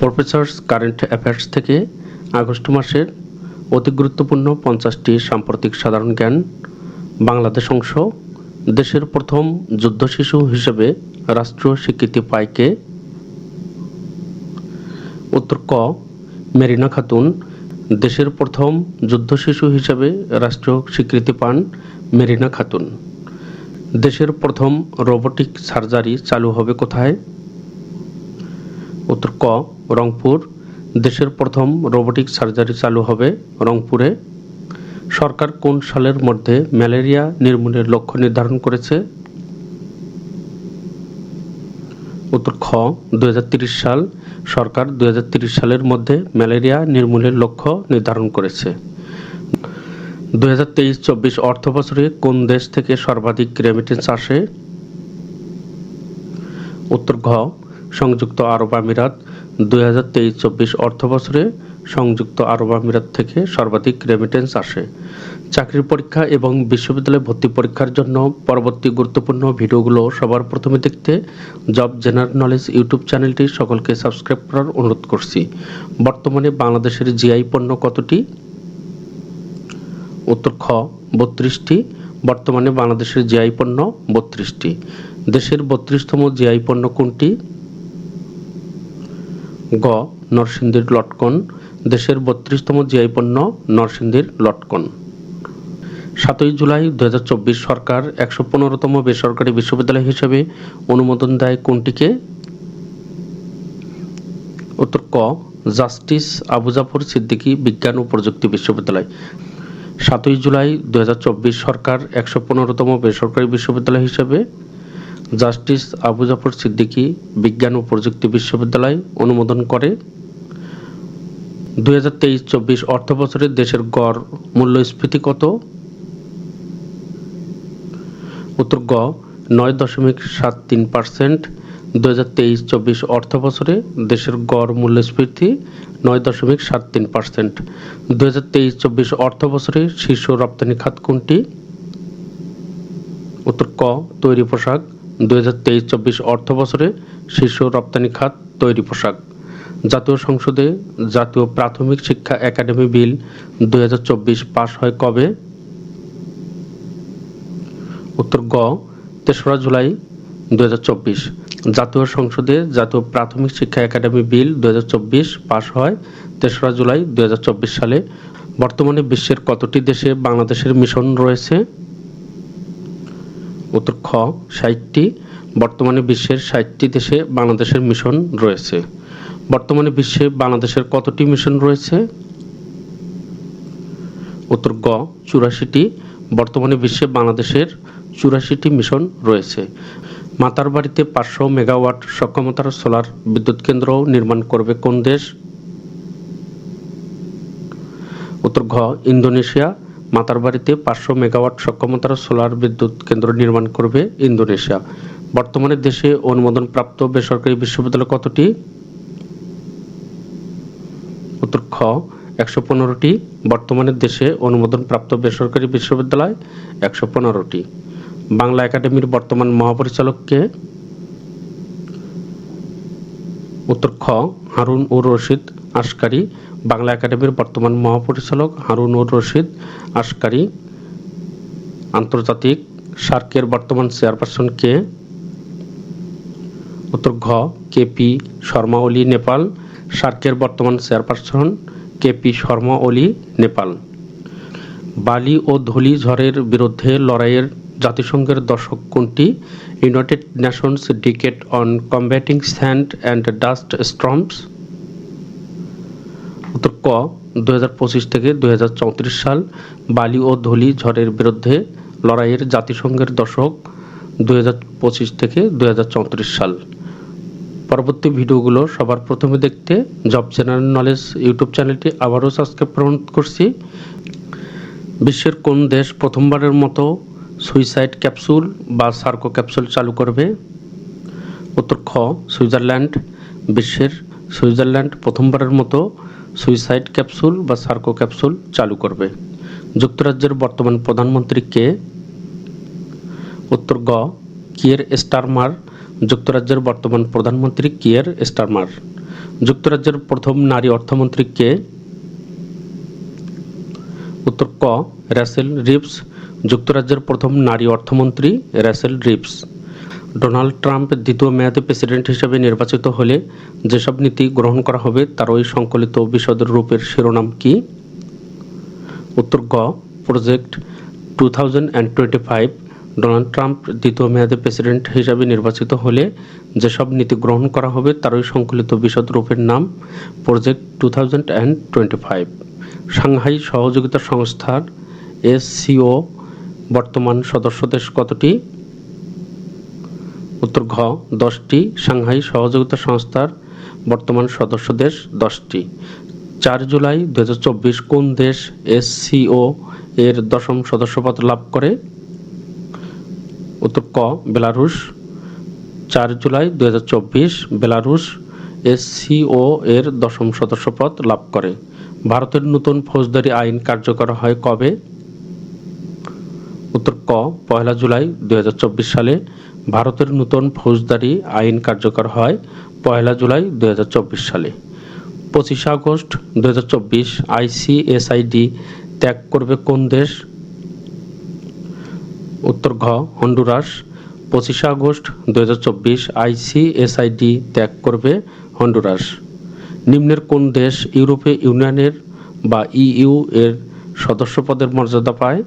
Professor's current affairs থেকে August মাসের অতি গুরুত্বপূর্ণ পঞ্চাশটি সাম্প্রতিক সাধারণ জ্ঞান বাংলাদেশ অংশ দেশের প্রথম যুদ্ধ শিশু হিসেবে রাষ্ট্রীয় স্বীকৃতি পায় কে? উত্তর ক, মেরিনা খাতুন, দেশের প্রথম যুদ্ধ শিশু হিসেবে রাষ্ট্রীয় স্বীকৃতি পান মেরিনা খাতুন। দেশের প্রথম রোবোটিক সার্জারি চালু হবে কোথায়? উত্তর ক, রংপুর। দেশের প্রথম রোবোটিক সার্জারি চালু হবে রংপুরে। সরকার কোন সালের মধ্যে ম্যালেরিয়া নির্মূলের লক্ষ্য নির্ধারণ করেছে? উত্তর খ, দুই সাল। সরকার দুই সালের মধ্যে ম্যালেরিয়া নির্মূলের লক্ষ্য নির্ধারণ করেছে। দুই হাজার তেইশ চব্বিশ অর্থ বছরে কোন দেশ থেকে সর্বাধিক রেমিটেন্স আসে? উত্তর ঘ সংযুক্ত আরব আমিরাত দুই হাজার তেইশ চব্বিশ অর্থ বছরে সংযুক্ত আরব আমিরাত থেকে সর্বাধিক রেমিটেন্স আসে। চাকরির পরীক্ষা এবং বিশ্ববিদ্যালয় ভর্তি পরীক্ষার জন্য পরবর্তী গুরুত্বপূর্ণ ভিডিওগুলো সবার প্রথমে দেখতে জব জেনারেল নলেজ ইউটিউব চ্যানেলটি সকলকে সাবস্ক্রাইব করার অনুরোধ করছি। বর্তমানে বাংলাদেশের জিআই পণ্য কতটি? উত্তর খ, বত্রিশটি। বর্তমানে বাংলাদেশের জিআই পণ্য বত্রিশটি। দেশের বত্রিশতম জিআই পণ্য কোনটি? গ, নরসিংদীর লটকন, দেশের বত্রিশতম জিআই পণ্য, নরসিংদীর লটকন। সাতই জুলাই দুহাজার চব্বিশ সরকার একশো পনেরোতম বেসরকারি বিশ্ববিদ্যালয় হিসেবে অনুমোদন দেয় কোনটিকে? উত্তর ক, জাস্টিস আবু জাফর সিদ্দিকী বিজ্ঞান ও প্রযুক্তি বিশ্ববিদ্যালয়। সাতই জুলাই দুই হাজার চব্বিশ সরকার একশো পনেরোতম বেসরকারি বিশ্ববিদ্যালয় হিসেবে জাস্টিস আবু জাফর সিদ্দিকী বিজ্ঞান ও প্রযুক্তি বিশ্ববিদ্যালয় অনুমোদন করে। দুই হাজার তেইশ চব্বিশ অর্থ দেশের গড় মূল্যস্ফীতি কত? উত্তর গ, নয় দশমিক সাত তিন পার্সেন্ট। দু হাজার তেইশ চব্বিশ অর্থ বছরে দেশের গড় মূল্যস্ফীতি নয় দশমিক সাত তিন পার্সেন্ট। দু হাজার তেইশ চব্বিশ অর্থ বছরে শীর্ষ রপ্তানি খাত কোনটি? উত্তর ক, তৈরি পোশাক। দু হাজার তেইশ চব্বিশ অর্থ বছরে শীর্ষ রপ্তানি খাত তৈরি পোশাক। জাতীয় সংসদে জাতীয় প্রাথমিক শিক্ষা একাডেমি বিল দুই হাজার চব্বিশ পাশ হয় কবে? উত্তর গ, তেসরা জুলাই দুই হাজার চব্বিশ। জাতীয় সংসদে জাতীয় প্রাথমিক শিক্ষা একাডেমি বিল দুই হাজার চব্বিশ পাশ হয় তেসরা জুলাই দুই হাজার চব্বিশ সালে। বর্তমানে বিশ্বের কতটি দেশে বাংলাদেশের মিশন রয়েছে? উত্তর খ, ষাটটি। বর্তমানে বিশ্বের ষাটটি দেশে বাংলাদেশের মিশন রয়েছে। বর্তমানে বিশ্বে বাংলাদেশের কতটি মিশন রয়েছে? উত্তর গ, চুরাশিটি। বর্তমানে বিশ্বে বাংলাদেশের চুরাশিটি মিশন রয়েছে। মাতার বাড়িতে পাঁচশো মেগাওয়াট সক্ষমতার সোলার বিদ্যুৎ কেন্দ্র নির্মাণ করবে কোন দেশ? উত্তর ঘ, ইন্দোনেশিয়া। মাতার বাড়িতে পাঁচশো মেগাওয়াট সক্ষমতার সোলার বিদ্যুৎ কেন্দ্র নির্মাণ করবে ইন্দোনেশিয়া। বর্তমানে দেশে অনুমোদনপ্রাপ্ত বেসরকারি বিশ্ববিদ্যালয় কতটি? উত্তর খ, একশো পনেরোটি। বর্তমানে দেশে অনুমোদনপ্রাপ্ত বেসরকারি বিশ্ববিদ্যালয় একশো পনেরোটি। বাংলা একাডেমির বর্তমান মহাপরিচালককে উত্তর খ, হারুন উর রশিদ। আসকারি বাংলা একাডেমির বর্তমান মহাপরিচালক হারুন উর রশিদ আসকারি আন্তর্জাতিক সার্কের বর্তমান চেয়ারপারসন কে, উত্তর ঘ কেপি শর্মা ওলি নেপাল, সার্কের বর্তমান চেয়ারপারসন কেপি শর্মা ওলি নেপাল। বালি ও ধলি ঝড়ের বিরুদ্ধে লড়াইয়ের জাতিসংঘের দশক কোনটি? United Nations decade on combating sand and dust storms উত্তর ক দু হাজার পঁচিশ থেকে দুই হাজার চৌত্রিশ সাল বালি ও ধলি ঝড়ের বিরুদ্ধে লড়াইয়ের জাতিসংঘের দশক দু হাজার পঁচিশ থেকে দু হাজার চৌত্রিশ সাল। পরবর্তী ভিডিওগুলো সবার প্রথমে দেখতে জব জেনারেল নলেজ ইউটিউব চ্যানেলটি আবারও সাবস্ক্রাইব করছি। বিশ্বের কোন দেশ প্রথমবারের মতো সুইসাইড ক্যাপসুল বা সার্কো ক্যাপসুল চালু করবে? উত্তর খ, সুইজারল্যান্ড। বিশ্বের সুইজারল্যান্ড প্রথমবারের মতো সুইসাইড ক্যাপসুল বা সার্কো ক্যাপসুল চালু করবে। যুক্তরাজ্যের বর্তমান প্রধানমন্ত্রী কে? উত্তর গ, কিয়ের স্টারমার। যুক্তরাজ্যের বর্তমান প্রধানমন্ত্রী কিয়ের স্টারমার। যুক্তরাজ্যের প্রথম নারী অর্থমন্ত্রী কে? উত্তর ক র্যাসেল রিপস যুক্তরাজ্যের প্রথম নারী অর্থমন্ত্রী র্যাসেল রিপস ডোনাল্ড ট্রাম্প দ্বিতীয় মেয়াদে প্রেসিডেন্ট হিসেবে নির্বাচিত হলে যেসব নীতি গ্রহণ করা হবে, তার ওই সংকলিত বিশদ রূপের শিরোনাম কি? উত্তর গ, project two thousand and twenty five, Donald Trump দ্বিতীয় মেয়াদে প্রেসিডেন্ট হিসাবে নির্বাচিত হলে যেসব নীতি গ্রহণ করা হবে, তার ওই সংকলিত বিশদ রূপের নাম project two thousand and twenty five. Shanghai সহযোগিতা সংস্থার এসসিও বর্তমান সদস্য দেশ কতটি? উত্তর ঘ, দশটি সাংহাই সহযোগিতা সংস্থার বর্তমান সদস্য দেশ দশটি। চার জুলাই দু হাজার চব্বিশ কোন দেশ এসসিও এর দশম সদস্যপদ লাভ করে? উত্তর ক, বেলারুশ। চার জুলাই দু বেলারুশ এসসিও এর দশম সদস্যপদ লাভ করে। ভারতের নতুন ফৌজদারি আইন কার্যকর হয় কবে? উত্তর ক, পয়লা জুলাই দুই হাজার চব্বিশ সালে ভারতের নতুন ফৌজদারি আইন কার্যকর হয় পয়লা জুলাই দু হাজার চব্বিশ সালে। পঁচিশে আগস্ট দু হাজার চব্বিশ আইসিএসআইডি ত্যাগ করবে কোন দেশ? উত্তর ঘ, হন্ডুরাস। পঁচিশে আগস্ট দু হাজার চব্বিশ আইসিএসআইডি ত্যাগ করবে হন্ডুরাস। নিম্নের কোন দেশ ইউরোপীয় ইউনিয়নের বা ইইউ এর সদস্যপদের মর্যাদা পায়?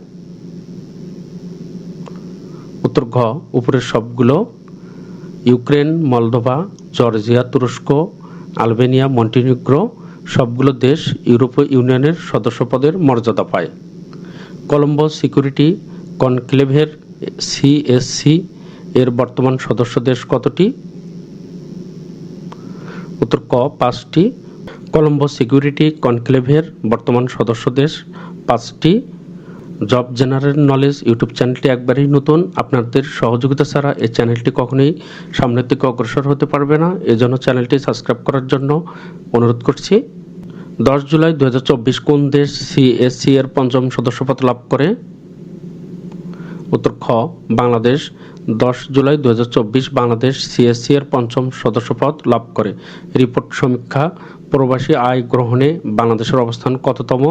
উত্তর ঘ উপরের সবগুলো, ইউক্রেন, মলদোভা, জর্জিয়া, তুরস্ক, আলবেনিয়া মন্টিনিগ্রো সবগুলো দেশ ইউরোপীয় ইউনিয়নের সদস্যপদের মর্যাদা পায়। কলম্বো সিকিউরিটি কনক্লেভের সিএসসি এর বর্তমান সদস্য দেশ কতটি? উত্তর, ক, পাঁচটি। কলম্বো সিকিউরিটি কনক্লেভের বর্তমান সদস্য দেশ পাঁচটি। জব জেনারেল নলেজ ইউটিউব চ্যানেলটি একবারেই নতুন। আপনাদের সহযোগিতা ছাড়া এই চ্যানেলটি কখনোই সামনের দিকে অগ্রসর হতে পারবে না। এজন্য চ্যানেলটি সাবস্ক্রাইব করার জন্য অনুরোধ করছি। দশ জুলাই দু হাজার চব্বিশ কোন দেশ সিএসসি এর পঞ্চম সদস্যপদ লাভ করে? উত্তর খ, বাংলাদেশ। দশ জুলাই দু হাজার চব্বিশ বাংলাদেশ সিএসসি এর পঞ্চম সদস্যপদ লাভ করে। রিপোর্ট সমীক্ষা, প্রবাসী আয় গ্রহণে বাংলাদেশের অবস্থান কততম?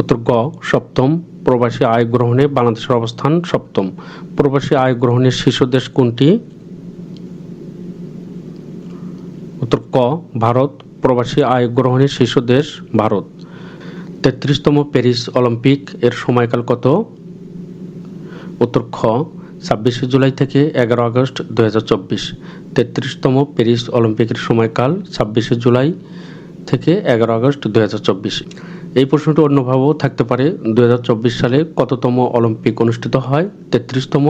উত্তর গ, সপ্তম, প্রবাসী আয় গ্রহণে বাংলাদেশের অবস্থান সপ্তম। প্রবাসী আয় গ্রহণের শীর্ষ দেশ কোনটি? উত্তর ক, ভারত। প্রবাসী আয় গ্রহণের শীর্ষ দেশ ভারত। তেত্রিশতম প্যারিস অলিম্পিক এর সময়কাল কত? উত্তর খ, ছাব্বিশে জুলাই থেকে এগারো আগস্ট দু হাজার চব্বিশ। তেত্রিশতম প্যারিস অলিম্পিকের সময়কাল ছাব্বিশে জুলাই থেকে এগারো আগস্ট দু হাজার চব্বিশ। এই প্রশ্নটি অন্যভাবেও থাকতে পারে। দু হাজার চব্বিশ সালে কততম অলিম্পিক অনুষ্ঠিত হয়? তেত্রিশতম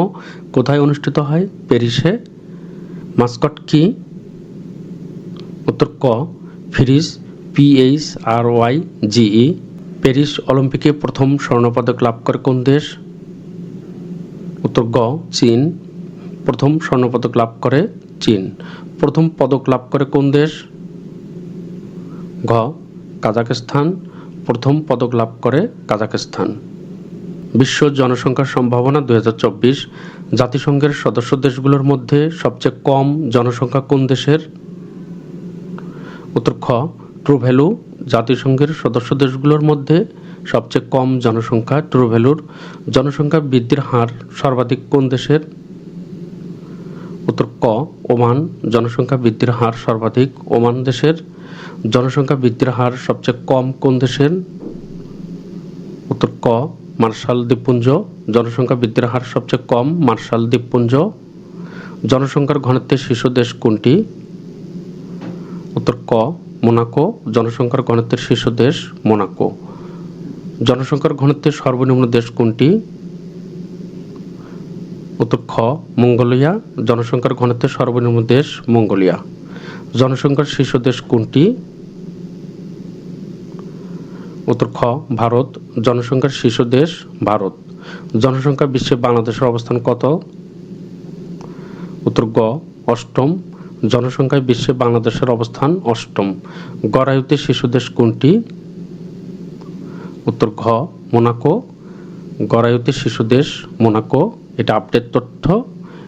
কোথায় অনুষ্ঠিত হয়? প্যারিসে। মাস্কট কি? উত্তর ক, Phryge P H R Y G E Paris অলিম্পিকে প্রথম স্বর্ণপদক লাভ করে কোন দেশ? উত্তর গ, চীন। প্রথম স্বর্ণপদক লাভ করে চীন। প্রথম পদক লাভ করে কোন দেশ? ঘ, কাজাখস্তান। প্রথম পদক লাভ করে কাজাখস্তান। বিশ্ব জনসংখ্যার সম্ভাবনা দুই হাজার চব্বিশ। জাতিসংঘের সদস্য দেশগুলোর মধ্যে সবচেয়ে কম জনসংখ্যা কোন দেশের? উত্তর খ ট্রু ভ্যালু জাতিসংঘের সদস্য দেশগুলোর মধ্যে সবচেয়ে কম জনসংখ্যা ট্রু ভ্যালুর জনসংখ্যা বৃদ্ধির হার সর্বাধিক কোন দেশের? উত্তর ক, ওমান। জনসংখ্যা বৃদ্ধির হার সর্বাধিক ওমান দেশের। জনসংখ্যা বৃদ্ধির হার সবচেয়ে কম কোন দেশের? উত্তর ক, মার্শাল দ্বীপপুঞ্জ। জনসংখ্যা বৃদ্ধির হার সবচেয়ে কম, মার্শাল দ্বীপপুঞ্জ। জনসংখ্যার ঘনত্বের শীর্ষ দেশ কোনটি? উত্তর ক, মোনাকো। জনসংখ্যার ঘনত্বের শীর্ষ দেশ মোনাকো। জনসংখ্যার ঘনত্বের সর্বনিম্ন দেশ কোনটি? উত্তর খ, মঙ্গোলিয়া। জনসংখ্যার ঘনত্বের সর্বনিম্ন দেশ মঙ্গোলিয়া। জনসংখ্যার শীর্ষ দেশ কোনটি? উত্তর খ, ভারত। জনসংখ্যার শীর্ষ দেশ ভারত। জনসংখ্যা বিশ্বে বাংলাদেশের অবস্থান কত? উত্তর গ, অষ্টম। জনসংখ্যায় বিশ্বে বাংলাদেশের অবস্থান অষ্টম। গড়ায়ুতে শিশু দেশ কোনটি? উত্তর ঘ, মোনাকো। গড়ায়ুতে শিশু দেশ মোনাকো। এটা আপডেট তথ্য।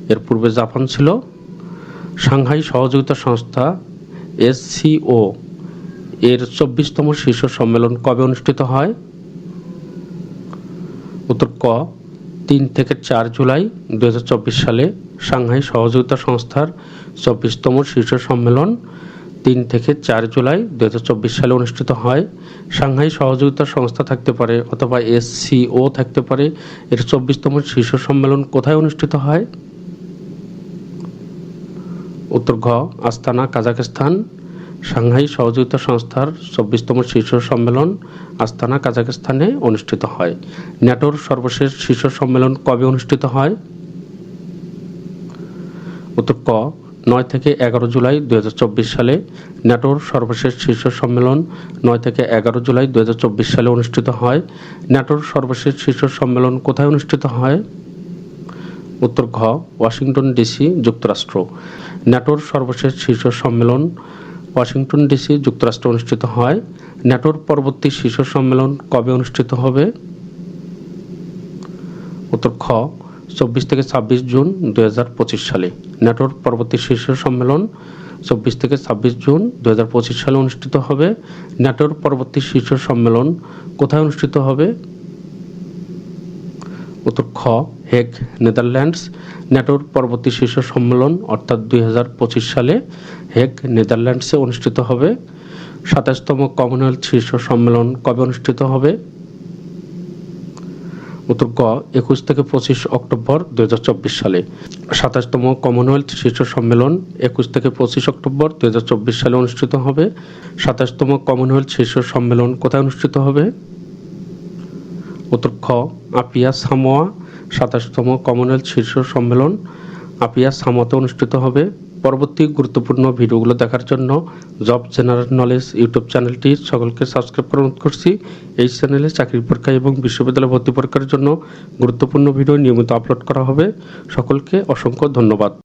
এর পূর্বে জাপান ছিল সাংহাই সহযোগিতা সংস্থা এসসিও এর চব্বিশতম শীর্ষ সম্মেলন কবে অনুষ্ঠিত হয়? উত্তর ক, তিন থেকে চার জুলাই দু হাজার চব্বিশ সালে সাংহাই সহযোগিতা সংস্থার চব্বিশতম শীর্ষ সম্মেলন তিন থেকে চার জুলাই দু হাজার চব্বিশ সালে অনুষ্ঠিত হয়। সাংহাই সহযোগিতা সংস্থা থাকতে পারে অথবা এসসিও থাকতে পারে। এর চব্বিশতম শীর্ষ সম্মেলন কোথায় অনুষ্ঠিত হয়? উত্তর ঘ, আস্তানা, কাজাখস্তান। সাংহাই সহযোগিতা সংস্থার চব্বিশতম শীর্ষ সম্মেলন আস্তানা, কাজাখস্তানে অনুষ্ঠিত হয়। ন্যাটোর সর্বশেষ শীর্ষ সম্মেলন কবে অনুষ্ঠিত হয়? উত্তর ক, নয় থেকে এগারো জুলাই দুই হাজার চব্বিশ সালে ন্যাটোর সর্বশেষ শীর্ষ সম্মেলন নয় থেকে এগারো জুলাই দুই হাজার চব্বিশ সালে অনুষ্ঠিত হয়। ন্যাটোর সর্বশেষ শীর্ষ সম্মেলন কোথায় অনুষ্ঠিত হয়? উত্তর ঘ, ওয়াশিংটন ডিসি যুক্তরাষ্ট্র। ন্যাটোর সর্বশেষ শীর্ষ সম্মেলন ওয়াশিংটন ডিসি যুক্তরাষ্ট্রে অনুষ্ঠিত হয়। ন্যাটোর পরবর্তী শীর্ষ সম্মেলন কবে অনুষ্ঠিত হবে? উত্তর খ চব্বিশ থেকে ছাব্বিশ জুন দুই হাজার পঁচিশ সালে। ন্যাটোর পরবর্তী শীর্ষ সম্মেলন চব্বিশ থেকে ছাব্বিশ জুন দুই হাজার পঁচিশ সালে অনুষ্ঠিত হবে। ন্যাটোর পরবর্তী শীর্ষ সম্মেলন কোথায় অনুষ্ঠিত হবে? উত্তর খ হেগ নেদারল্যান্ডস ন্যাটোর পরবর্তী শীর্ষ সম্মেলন, অর্থাৎ দুই হাজার পঁচিশ সালে হেগ নেদারল্যান্ডসে অনুষ্ঠিত হবে। সাতাশতম কমনওয়েলথ শীর্ষ সম্মেলন কবে অনুষ্ঠিত হবে? উত্তর গ একুশ থেকে পঁচিশ অক্টোবর দুই হাজার চব্বিশ সালে। সাতাশতম কমনওয়েলথ শীর্ষ সম্মেলন একুশ থেকে পঁচিশ অক্টোবর দুই হাজার চব্বিশ সালে অনুষ্ঠিত হবে। সাতাশতম কমনওয়েলথ শীর্ষ সম্মেলন কোথায় অনুষ্ঠিত হবে? উত্তর খ আপিয়া সামোয়া, সাতাশতম কমনওয়েলথ শীর্ষ সম্মেলন, আপিয়া সামোয়াতে অনুষ্ঠিত হবে। পরবর্তী গুরুত্বপূর্ণ ভিডিওগুলো দেখার জন্য জব জেনারেল নলেজ ইউটিউব চ্যানেলটি সকলকে সাবস্ক্রাইব করে অনুরোধ করছি। এই চ্যানেলে চাকরি পরীক্ষা এবং বিশ্ববিদ্যালয় ভর্তি পরীক্ষার জন্য গুরুত্বপূর্ণ ভিডিও নিয়মিত আপলোড করা হবে। সকলকে অসংখ্য ধন্যবাদ।